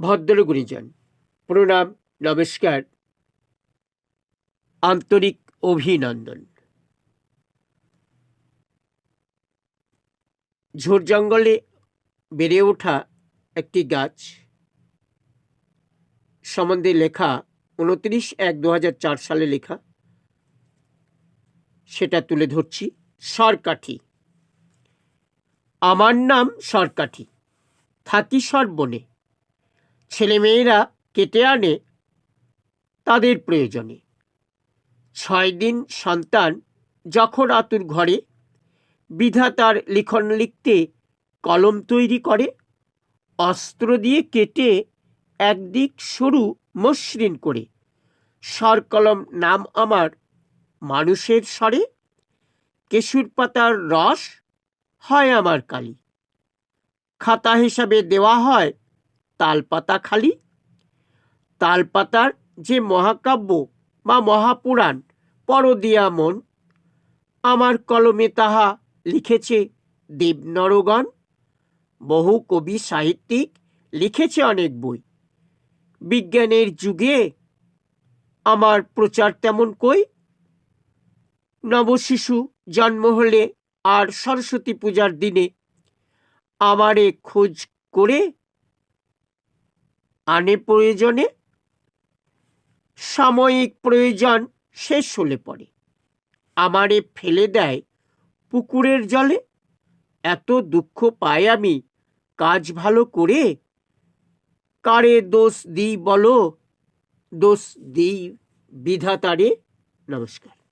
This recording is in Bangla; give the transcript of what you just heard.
ভদ্র গুণীজন প্রণাম, নমস্কার। আন্তরিক অভিনন্দন। ঝোড় জঙ্গলে বেড়ে ওঠা একটি গাছ সম্বন্ধে লেখা উনত্রিশ এক দু সালে লেখা। সেটা তুলে ধরছি, সরকাঠি। আমার নাম সরকাঠি। থাকি সর্বনে। ছেলেমেয়েরা কেটে আনে তাদের প্রয়োজনে। ছয় দিন সন্তান যখন আতুর ঘরে বিধাতার লিখন লিখতে কলম তৈরি করে, অস্ত্র দিয়ে কেটে একদিক সরু মসৃণ করে। সর কলম নাম আমার মানুষের স্বরে, কেশুর পাতার রস হয় আমার কালি। খাতা হিসাবে দেওয়া হয় তালপাতা খালি? তালপাতার যে মহাকাব্য বা মহাপুরাণ পরদিয়া মন আমার কলমে তাহা লিখেছে দেবনরগণ। বহু কবি সাহিত্যিক লিখেছে অনেক বই। বিজ্ঞানের যুগে আমার প্রচার তেমন কই? নবশিশু জন্ম হলে আর সরস্বতী পূজার দিনে আমারে খোঁজ করে আনে প্রয়োজনে, সাময়িক প্রয়োজন শেষ হলে পড়ে। আমারে ফেলে দেয় পুকুরের জলে, এত দুঃখ পাই আমি কাজ ভালো করে? কারে দোষ দিই বলো? দোষ দিই বিধাতারে? নমস্কার।